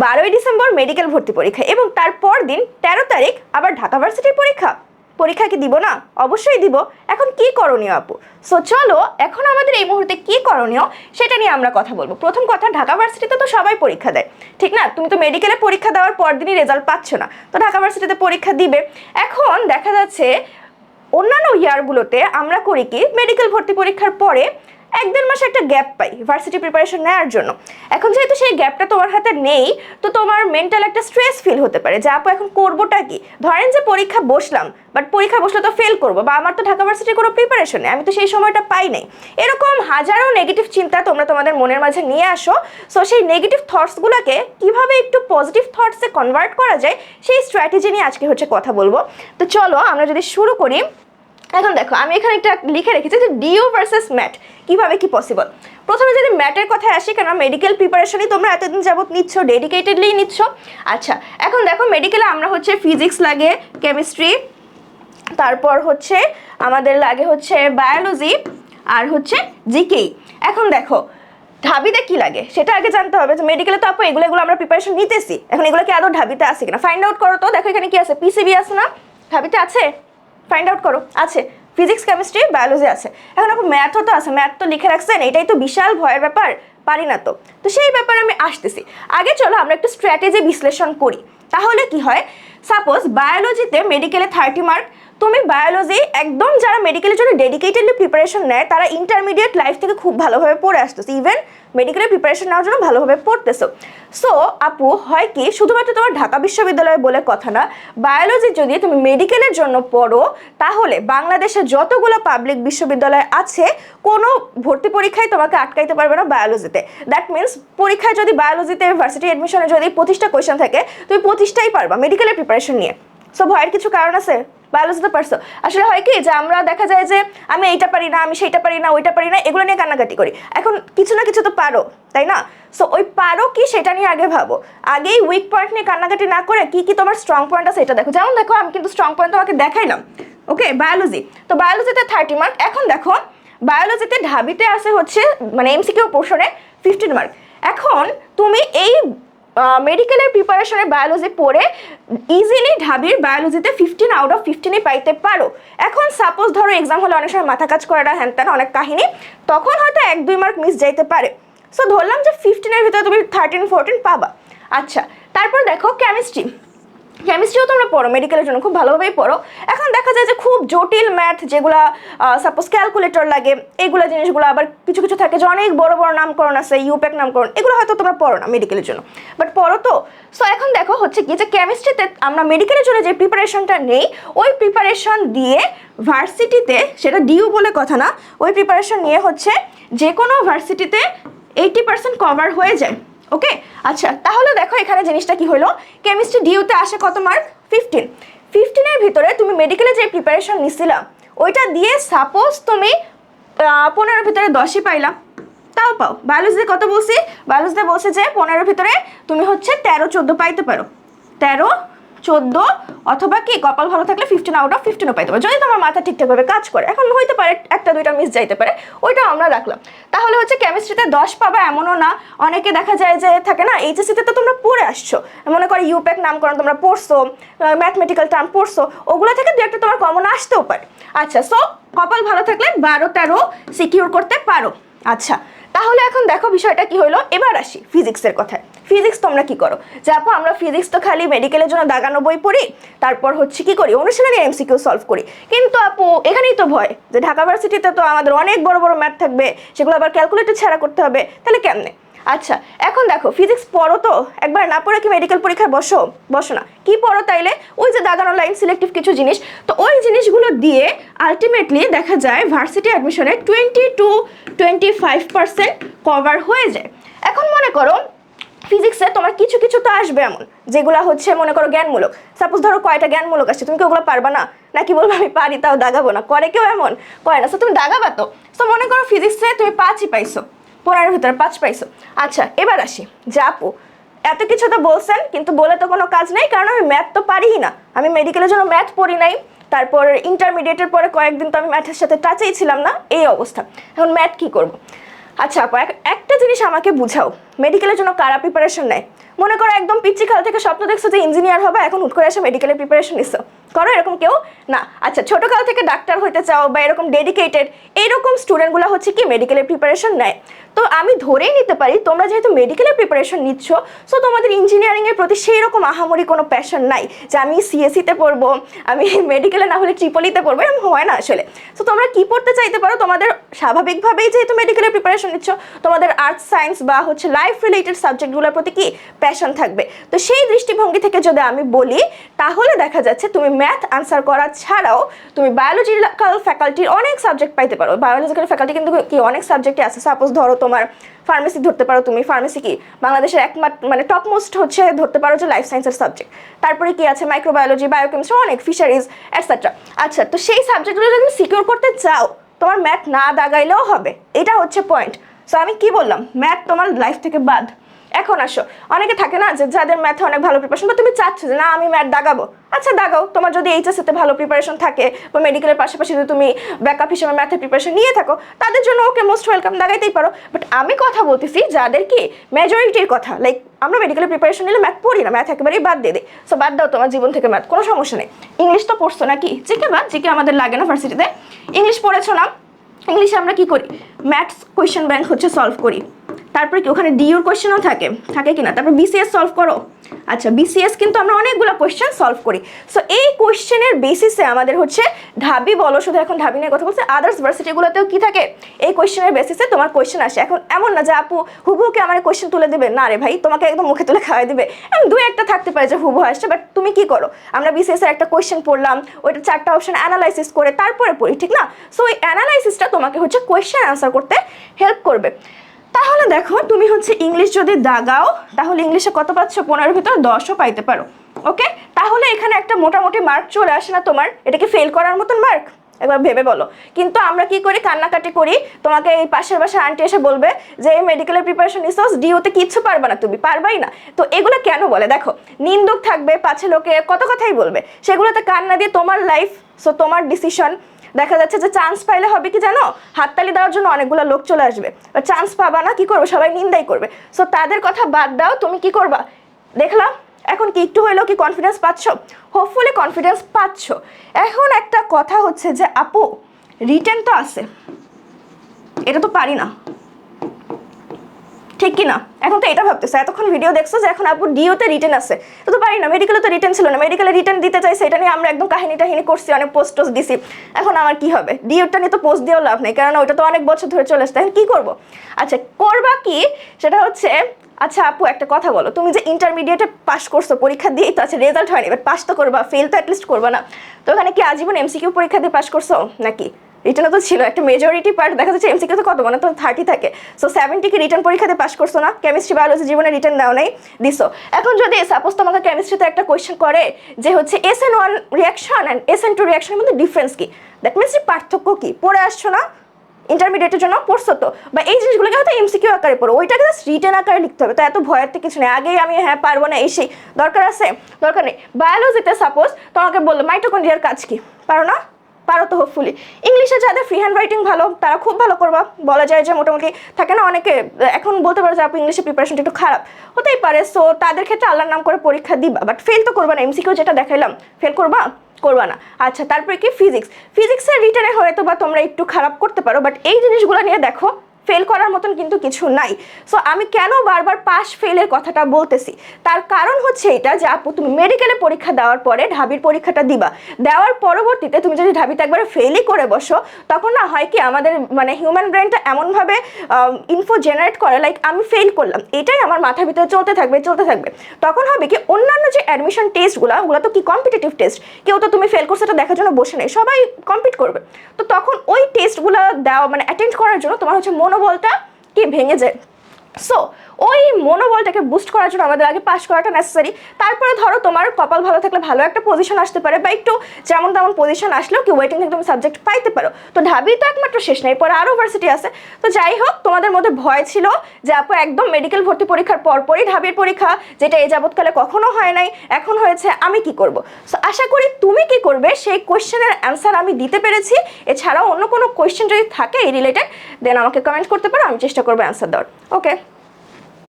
বারোই December medical ভর্তি পরীক্ষা এবং তারপর দিন তেরো তারিখ আবার ঢাকা ভার্সিটির পরীক্ষা। পরীক্ষা কি দিব না? অবশ্যই দিব। এখন কি করণীয় আপু? সো চলো, এখন আমাদের এই মুহূর্তে কি করণীয় সেটা নিয়ে আমরা কথা বলব। প্রথম কথা, ঢাকা ভার্সিটিতে তো সবাই পরীক্ষা দেয়। ঠিক না? তুমি তো মেডিকেলে পরীক্ষা দেওয়ার পর দিনই রেজাল্ট পাচ্ছ না। তো ঢাকা ভার্সিটিতে পরীক্ষা দিবে। এখন দেখা যাচ্ছে অন্যান্য ইয়ারগুলোতে আমরা করি কি, মেডিকেল ভর্তি পরীক্ষার পরে এক দেড় মাসে একটা গ্যাপ পাই ভার্সিটি প্রিপারেশন নেওয়ার জন্য। এখন যেহেতু সেই গ্যাপটা তোমার হাতে নেই, তো তোমার মেন্টাল একটা স্ট্রেস ফিল হতে পারে যে, আপু, এখন করবোটা কি? ধরেন যে পরীক্ষা বসলাম বাট পরীক্ষা বসলে তো ফেল করব, বা আমার তো ঢাকা ভার্সিটির কোনো প্রিপারেশন নেই আমি তো সেই সময়টা পাই নাই। এরকম হাজারো নেগেটিভ চিন্তা তোমরা তোমাদের মনের মাঝে নিয়ে আসো। সো সেই নেগেটিভ থটসগুলোকে কীভাবে একটু পজিটিভ থটসে কনভার্ট করা যায়, সেই স্ট্র্যাটেজি নিয়ে আজকে হচ্ছে কথা বলব। তো চলো আমরা যদি শুরু করি। এখন দেখো, আমি এখানে একটা লিখে রেখেছি যে ডিও ভার্সেস ম্যাট, কীভাবে কি পসিবল প্রথমে যদি ম্যাটের কথায় আসি কেন মেডিকেল প্রিপারেশনই তোমরা এতদিন যাবত নিচ্ছ ডেডিকেটেডলি নিচ্ছ। আচ্ছা এখন দেখো মেডিকেলে আমরা হচ্ছে ফিজিক্স লাগে কেমিস্ট্রি তারপর হচ্ছে আমাদের লাগে হচ্ছে বায়োলজি আর হচ্ছে জিকেই এখন দেখো, ঢাবিতে কি লাগে? সেটা আগে জানতে হবে যে মেডিকেলে তো আপু এগুলো এগুলো আমরা প্রিপারেশন নিতেছি। এখন এগুলো কি আদৌ ঢাবিতে আছে কিনা? ফাইন্ড আউট করো তো, দেখো এখানে কি আছে? পিসিবি আছে না? ঢাবিতে আছে? ফাইন্ড আউট করো। আছে ফিজিক্স কেমিস্ট্রি বায়োলজি আছে। এখন আপু ম্যাথও তো আছে ম্যাথ তো লিখে রাখছেন, এটাই তো বিশাল ভয়ের ব্যাপার, পারি না তো। তো সেই ব্যাপারে আমি আসতেছি। আগে চলো আমরা একটু স্ট্র্যাটেজি বিশ্লেষণ করি। তাহলে কি হয় সাপোজ বায়োলজিতে মেডিকেলে থার্টি মার্ক তুমি বায়োলজি একদম যারা মেডিকেলের জন্য ডেডিকেটেডলি প্রিপারেশন নেয়, তারা ইন্টারমিডিয়েট লাইফ থেকে খুব ভালোভাবে পড়ে আসতেছে। ইভেন মেডিকেলের প্রিপারেশন নেওয়ার জন্য ভালোভাবে পড়তেছো। সো আপু, হয় কি, শুধুমাত্র তোমার ঢাকা বিশ্ববিদ্যালয় বলে কথা না বায়োলজি যদি তুমি মেডিকেলের জন্য পড়ো, তাহলে বাংলাদেশে যতগুলো পাবলিক বিশ্ববিদ্যালয় আছে, কোনো ভর্তি পরীক্ষায় তোমাকে আটকাইতে পারবে না বায়োলজিতে দ্যাট মিন্স পরীক্ষায় যদি বায়োলজিতে ভার্সিটি অ্যাডমিশনে যদি পঁচিশটা কোয়েশন থাকে, তুমি পঁচিশটাই পারবা মেডিকেলের প্রিপারেশন নিয়ে। সো ভয়ের কিছু কারণ আছে? বায়োলজিতে পারছ আসলে হয় কি যে আমরা দেখা যায় যে আমি এইটা পারি না, আমি সেইটা পারি না, ওইটা পারি না, এগুলো নিয়ে কান্নাকাটি করি। এখন কিছু না কিছু তো পারো, তাই না? সো ওই পারো কি সেটা নিয়ে আগে ভাবো। আগেই উইক পয়েন্ট নিয়ে কান্নাকাটি না করে কি কি তোমার স্ট্রং পয়েন্ট আছে এটা দেখো। যেমন দেখো, আমি কিন্তু স্ট্রং পয়েন্ট তোমাকে দেখাইলাম। ওকে বায়োলজি তো বায়োলজিতে থার্টি মার্ক এখন দেখো বায়োলজিতে ঢাবিতে আছে হচ্ছে মানে এমসিকিউ পোর্শনে ফিফটিন মার্ক এখন তুমি এই মেডিকেলের প্রিপারেশনে বায়োলজি পড়ে ইজিলি ঢাবির বায়োলজিতে ফিফটিন আউট অফ ফিফটিনই পাইতে পারো। এখন সাপোজ ধরো এক্সাম হলে অনেক সময় মাথা কাজ করাটা হ্যান ত্যান অনেক কাহিনী, তখন হয়তো এক দুই মার্ক মিস যাইতে পারে। সো ধরলাম যে ফিফটিনের ভিতরে তুমি থার্টিন ফোরটিন পাবা। আচ্ছা তারপর দেখো কেমিস্ট্রি কেমিস্ট্রিও তোমরা পড়ো মেডিকেলের জন্য খুব ভালোভাবেই পড়ো। এখন দেখা যায় যে খুব জটিল ম্যাথ যেগুলো সাপোজ ক্যালকুলেটর লাগে এইগুলো জিনিসগুলো আবার কিছু কিছু থাকে যে অনেক বড় বড় নামকরণ আছে ইউপ্যাক নামকরণ, এগুলো হয়তো তোমরা পড়ো না মেডিকেলের জন্য। বাট পড়ো তো। সো এখন দেখো হচ্ছে কি যে কেমিস্ট্রিতে আমরা মেডিকেলের জন্য যে প্রিপারেশনটা নেই, ওই প্রিপারেশন দিয়ে ভার্সিটিতে সেটা ডিউ বলে কথা না, ওই প্রিপারেশন নিয়ে হচ্ছে যে কোনো ভার্সিটিতে এইটি পার্সেন্ট কভার হয়ে যায়। ওকে? আচ্ছা তাহলে দেখো এখানে জিনিসটা কি হলো? কেমিস্ট্রি ডিউতে আসে কত মার্ক ফিফটিন ফিফটিনের ভিতরে তুমি মেডিকেলে যে প্রিপারেশন নিছিলা, ওইটা দিয়ে সাপোজ তুমি পনেরো ভিতরে দশই পাইলাম তাও পাও। বায়োলজিতে কত বলছি? বায়োলজিতে বলছে যে পনেরো ভিতরে তুমি হচ্ছে তেরো, চোদ্দ পাইতে পারো। তেরো চোদ্দ অথবা কি, কপাল ভালো থাকলে ফিফটিন আউট অফ ফিফটিনও পাইতে পারো। যদি তোমার মাথা ঠিকঠাকভাবে কাজ করে, এখন হইতে পারে একটা, দুইটা মিস যাইতে পারে, ওইটাও আমরা রাখলাম। তাহলে হচ্ছে কেমিস্ট্রিতে দশ পাবা এমনও না। অনেকে দেখা যায় যে থাকে না এইচএসিতে তো তোমরা পড়ে আসছো। মনে করো ইউপ্যাক নামকরণ তোমরা পড়ছো ম্যাথমেটিক্যাল টার্ম পড়ছো, ওগুলো থেকে দু একটা তোমার কমন আসতেও পারে। আচ্ছা সো কপাল ভালো থাকলে বারো, তেরো সিকিউর করতে পারো। আচ্ছা তাহলে এখন দেখো বিষয়টা কি হলো এবার আসি ফিজিক্সের কথায়। ফিজিক্স তোমরা কি করো? যে আপু, আমরা ফিজিক্স তো খালি মেডিকেলের জন্য দাগানো বই পড়ি, তারপর হচ্ছে কি করি? অনুশীলনী এমসিকিউ সলভ করি। কিন্তু আপু, এখানেই তো ভয় যে ঢাকা ভার্সিটিতে তো আমাদের অনেক বড় বড় ম্যাথ থাকবে, সেগুলো আবার ক্যালকুলেটর ছাড়া করতে হবে, তাহলে কেমনে? আচ্ছা এখন দেখো ফিজিক্স পড়ো তো, একবার না পড়ে কি মেডিকেল পরীক্ষায় বসো? বসো না। কি পড়ো তাইলে? ওই যে দাগানো লাইন সিলেক্টিভ কিছু জিনিস, তো ওই জিনিসগুলো দিয়ে আলটিমেটলি দেখা যায় varsity অ্যাডমিশনে twenty two twenty five percent cover হয়ে যায়। এখন মনে করো ফিজিক্সে তোমার কিছু কিছু তো আসবে এমন, যেগুলো হচ্ছে, মনে করো, জ্ঞানমূলক। সাপোজ ধরো কয়টা জ্ঞানমূলক আসছে, তুমি কি ওগুলো পারবা না? নাকি বলব, আমি পারি, তাও দাগাবো না। করে কেউ এমন? করে না। সো তুমি দাগাবা তো? সো মনে করো ফিজিক্সে তুমি পাঁচই পাইছো, পনেরোর ভিতরে পাঁচ পাইছো। আচ্ছা এবার আসি, যে আপু, এত কিছু তো বলছেন, কিন্তু বলে তো কোনো কাজ নেই, কারণ আমি ম্যাথ তো পারিই না। আমি মেডিকেলের জন্য ম্যাথ পড়ি নাই, তারপর ইন্টারমিডিয়েটের পরে কয়েকদিন তো আমি ম্যাথের সাথে টাচেই ছিলাম না, এই অবস্থা। এখন ম্যাথ কি করব? আচ্ছা আপু, এক- একটা জিনিস আমাকে বুঝাও। মেডিকেলের জন্য কারা প্রিপারেশন নেয়? মনে করো একদম পিচ্ছি খাল থেকে স্বপ্ন দেখছ যে ইঞ্জিনিয়ার হবে, এখন হুট করে এসে মেডিকেলের প্রিপারেশন নিছো। করো এরকম কেউ? না। আচ্ছা ছোট কাল থেকে ডাক্তার হইতে চাও বা এরকম ডেডিকেটেড এইরকম স্টুডেন্টগুলো হচ্ছে কি মেডিকেলের প্রিপারেশন নেয়? তো আমি ধরেই নিতে পারি, তোমরা যেহেতু মেডিকেলের প্রিপারেশন নিচ্ছ সো তোমাদের ইঞ্জিনিয়ারিংয়ের প্রতি সেই রকম আহামরি কোনো প্যাশন নাই যে আমি সিএসিতে পড়ব, আমি মেডিকেলে না হলে ট্রিপলিতে পড়ব, এরকম হয় না আসলে। সো তোমরা কি পড়তে চাইতে পারো, তোমাদের স্বাভাবিকভাবেই যেহেতু মেডিকেলের প্রিপারেশন নিচ্ছ, তোমাদের আর্টস সায়েন্স বা হচ্ছে লাইফ রিলেটেড সাবজেক্টগুলোর প্রতি কি প্যাশন থাকবে? তো সেই দৃষ্টিভঙ্গি থেকে যদি আমি বলি, তাহলে দেখা যাচ্ছে তুমি ম্যাথ আনসার করা ছাড়াও তুমি বায়োলজিক্যাল ফ্যাকাল্টির অনেক সাবজেক্ট পাইতে পারো। বায়োলজিক্যাল ফ্যাকাল্টি কিন্তু কি অনেক সাবজেক্টে আছে। সাপোজ ধরো তোমার ফার্মেসি ধরতে পারো তুমি। ফার্মেসি কি বাংলাদেশের একমাত্র মানে টপ মোস্ট হচ্ছে ধরতে পারো যে লাইফ সায়েন্সের সাবজেক্ট তারপরে কি আছে? মাইক্রোবায়োলজি বায়োকেমিস্ট্রি অনেক ফিশারিজ এটসেট্রা আচ্ছা তো সেই সাবজেক্টগুলো যদি তুমি সিকিউর করতে চাও তোমার ম্যাথ না দাগাইলেও হবে। এটা হচ্ছে পয়েন্ট সো আমি কি বললাম? ম্যাথ তোমার লাইফ থেকে বাদ। এখন আসো। অনেকে থাকে না যে যাদের ম্যাথে অনেক ভালো প্রিপারেশন বা তুমি চাচ্ছ যে না, আমি ম্যাথ দাগাবো। আচ্ছা দাগাও। তোমার যদি এইচএসিতে ভালো প্রিপারেশন থাকে, বা মেডিকেলের পাশাপাশি যদি তুমি ব্যাকআপ হিসেবে ম্যাথের প্রিপারেশন নিয়ে থাকো, তাদের জন্য ওকে মোস্ট ওয়েলকাম দাগাইতেই পারো। বাট আমি কথা বলতেছি যাদের কি মেজরিটির কথা। লাইক আমরা মেডিকেলের প্রিপারেশন নিলে ম্যাথ পড়ি না ম্যাথ একেবারেই বাদ দিয়ে দিই। সো বাদ দাও তোমার জীবন থেকে ম্যাথ কোনো সমস্যা নেই। ইংলিশ তো পড়ছো না নাকি? জিকে বা, জিকে আমাদের লাগে না ভার্সিটিতে ইংলিশ পড়েছো না? ইংলিশে আমরা কি করি? ম্যাথস কোয়েশ্চেন ব্যাংক হচ্ছে সলভ করি। তারপরে কি, ওখানে ডিউর কোয়েশ্চেনও থাকে থাকে কিনা? তারপর বিসিএস সলভ করো। আচ্ছা বিসিএস কিন্তু আমরা অনেকগুলো কোয়েশ্চেন সলভ করি। সো এই কোয়েশ্চেনের বেসিসে আমাদের হচ্ছে ঢাবি বলো, শুধু এখন ঢাবি নিয়ে কথা বলছে আদার্স ভার্সিটিগুলোতেও কি থাকে? এই কোয়েশ্চেনের বেসিসে তোমার কোয়েশ্চেন আসে। এখন এমন না যে, আপু, হুবুকে আমার কোয়েশ্চেন তুলে দেবে? না রে ভাই, তোমাকে একদম মুখে তুলে খাওয়াই দেবে। এমন দু একটা থাকতে পারে যে, হুবু আসছে বাট তুমি কি করো? আমরা বিসিএসের একটা কোয়েশ্চেন পড়লাম, ওইটা চারটা অপশন অ্যানালাইসিস করে তারপরে পড়ি, ঠিক না? সো ওই অ্যানালাইসিসটা তোমাকে হচ্ছে কোয়েশ্চেন অ্যান্সার করতে হেল্প করবে। তাহলে দেখো, তুমি হচ্ছে ইংলিশ যদি দাগাও, তাহলে ইংলিশে কত পাচ্ছ? পনেরোর ভিতর দশও পাইতে পারো। ওকে? তাহলে এখানে একটা মোটামুটি মার্ক চলে আসে না তোমার? এটাকে ফেল করার মতন মার্ক একবার ভেবে বলো। কিন্তু আমরা কি করি? কান্নাকাটি করি। তোমাকে এই পাশের বাসার আন্টি এসে বলবে যে, এই মেডিকেলের প্রিপারেশন নিছোস ডিওতে কিচ্ছু পারবে না তুমি, পারবাই না। তো এগুলো কেন বলে? দেখো, নিন্দুক থাকবে, পাছে লোকে কত কথাই বলবে। সেগুলোতে কান্না দিয়ে তোমার লাইফ সো তোমার ডিসিশন দেখা যাচ্ছে যে চান্স পাইলে হবে কি জানো? হাততালি দেওয়ার জন্য অনেকগুলো লোক চলে আসবে। চান্স পাবা না, কি করবে? সবাই নিন্দাই করবে। সো তাদের কথা বাদ দাও, তুমি কি করবা? দেখলাম, এখন কি একটু হইল কি কনফিডেন্স পাচ্ছ? হোপফুলি কনফিডেন্স পাচ্ছ। এখন একটা কথা হচ্ছে যে, আপু রিটেন তো আছে। এটা তো পারি না। ঠিক কি না এখন তো এটা ভাবতেছো, এতক্ষণ ভিডিও দেখছ যে এখন আপু ডিওতে রিটেন আছে। তো তো পারি না মেডিকেলে তো রিটেন ছিল না মেডিকেলে রিটেন দিতে চাইছে সেটা নিয়ে আমরা একদম কাহিনী টাহিনী করছি, অনেক পোস্ট টোস্ট দিছি। এখন আমার কি হবে? ডিওটা নিয়ে তো পোস্ট দিয়েও লাভ নেই কারণ ওটা তো অনেক বছর ধরে চলে আসছে, এখন কি করব? আচ্ছা করবা কি? সেটা হচ্ছে আচ্ছা আপু, একটা কথা বলো, তুমি যে ইন্টারমিডিয়েটে পাশ করছ, পরীক্ষা দিয়েই তো আছে রেজাল্ট হয়নি এবার পাস তো করবা ফেল তো অ্যাটলিস্ট করবা না। তো ওখানে কি আজীবন এমসিকিউ পরীক্ষা দিয়ে পাশ করছ নাকি? রিটার্নে তো ছিল, একটা মেজরিটি পার্ট দেখা যাচ্ছে এমসিকিউ তো কত? মানে তো থার্টি থাকে। সো সেভেন্টিকে রিটার্ন পরীক্ষাতে পাস করছ না কেমিস্ট্রি বায়োলজি জীবনে রিটার্ন দাও নাই, দিছো। এখন যদি সাপোজ তোমাকে কেমিস্ট্রিতে একটা কোয়েশ্চেন করে যে হচ্ছে S N one reaction and S N two রিয়াকশনের মধ্যে ডিফারেন্স কি? দ্যাট মিনস পার্থক্য কি? পড়ে আসছো না? ইন্টারমিডিয়েটের জন্য পড়ছো তো? বা এই জিনিসগুলোকে হয়তো এমসিকিউ আকারে পড়ো। ওইটাকে জাস্ট রিটেন আকারে লিখতে হবে। তো এত ভয়ের তো কিছু নেই। আগেই আমি হ্যাঁ পারব না, এই সেই। দরকার আছে? দরকার নেই। বায়োলজিতে সাপোজ তোমাকে বলল মাইটোকন্ড্রিয়ার কাজ কি? পারো না? পারো তো হোপফুলি ইংলিশে যাদের ফ্রি হ্যান্ড রাইটিং ভালো, তারা খুব ভালো করবা। বলা যায় যে মোটামুটি থাকে না, অনেকে এখন বলতে পারো যে আপনি ইংলিশে প্রিপারেশনটা একটু খারাপ। হতেই পারে সো তাদের ক্ষেত্রে আল্লাহর নাম করে পরীক্ষা দিবা বাট ফেল তো করবা না। এমসিকিউ যেটা দেখাইলাম ফেল করবা? করবা না। আচ্ছা তারপরে কি? ফিজিক্স ফিজিক্সের রিটার্নে হয়তো বা তোমরা একটু খারাপ করতে পারো বাট এই জিনিসগুলো নিয়ে দেখো ফেল করার মতন কিন্তু কিছু নাই। সো আমি কেন বারবার পাস ফেলের কথাটা বলতেছি? তার কারণ হচ্ছে এটা যে আপু, তুমি মেডিকেলে পরীক্ষা দেওয়ার পরে ঢাবির পরীক্ষাটা দিবা। দেওয়ার পরবর্তীতে তুমি যদি ঢাবিতে একবারে ফেলই করে বসো, তখন না হয় কি আমাদের মানে হিউম্যান ব্রেনটা এমনভাবে ইনফো জেনারেট করে লাইক আমি ফেল করলাম। এটাই আমার মাথার ভিতরে চলতে থাকবে চলতে থাকবে। তখন হবে কি অন্যান্য যে অ্যাডমিশন টেস্টগুলো ওগুলো তো কি কম্পিটিটিভ টেস্ট কেউ তো তুমি ফেল করছ, এটা দেখার জন্য বসে নেই। সবাই কম্পিট করবে। তো তখন ওই টেস্টগুলো দেওয়া মানে অ্যাটেন্ড করার জন্য তোমার হচ্ছে মনোবলটা কি ভেঙে যায়? সো ওই মনোবলটাকে বুস্ট করার জন্য আমাদের আগে পাস করাটা নেসেসারি তারপরে ধরো তোমার কপাল ভালো থাকলে ভালো একটা পজিশন আসতে পারে বা একটু যেমন তেমন পজিশন আসলেও কি ওয়েটিং থেকে তুমি সাবজেক্ট পাইতে পারো। তো ঢাবি তো একমাত্র শেষ নেই পরে আরও ভার্সিটি আছে। তো যাই হোক, তোমাদের মধ্যে ভয় ছিল যে আপু একদম মেডিকেল ভর্তি পরীক্ষার পরপরই ঢাবির পরীক্ষা, যেটা এ যাবৎকালে কখনো হয় নাই, এখন হয়েছে আমি কি করব? সো আশা করি তুমি কি করবে, সেই কোয়েশ্চেনের অ্যান্সার আমি দিতে পেরেছি। এছাড়াও অন্য কোনো কোয়েশ্চেন যদি থাকে এই রিলেটেড দেন আমাকে কমেন্ট করতে পারো, আমি চেষ্টা করব অ্যান্সার দেওয়ার। ওকে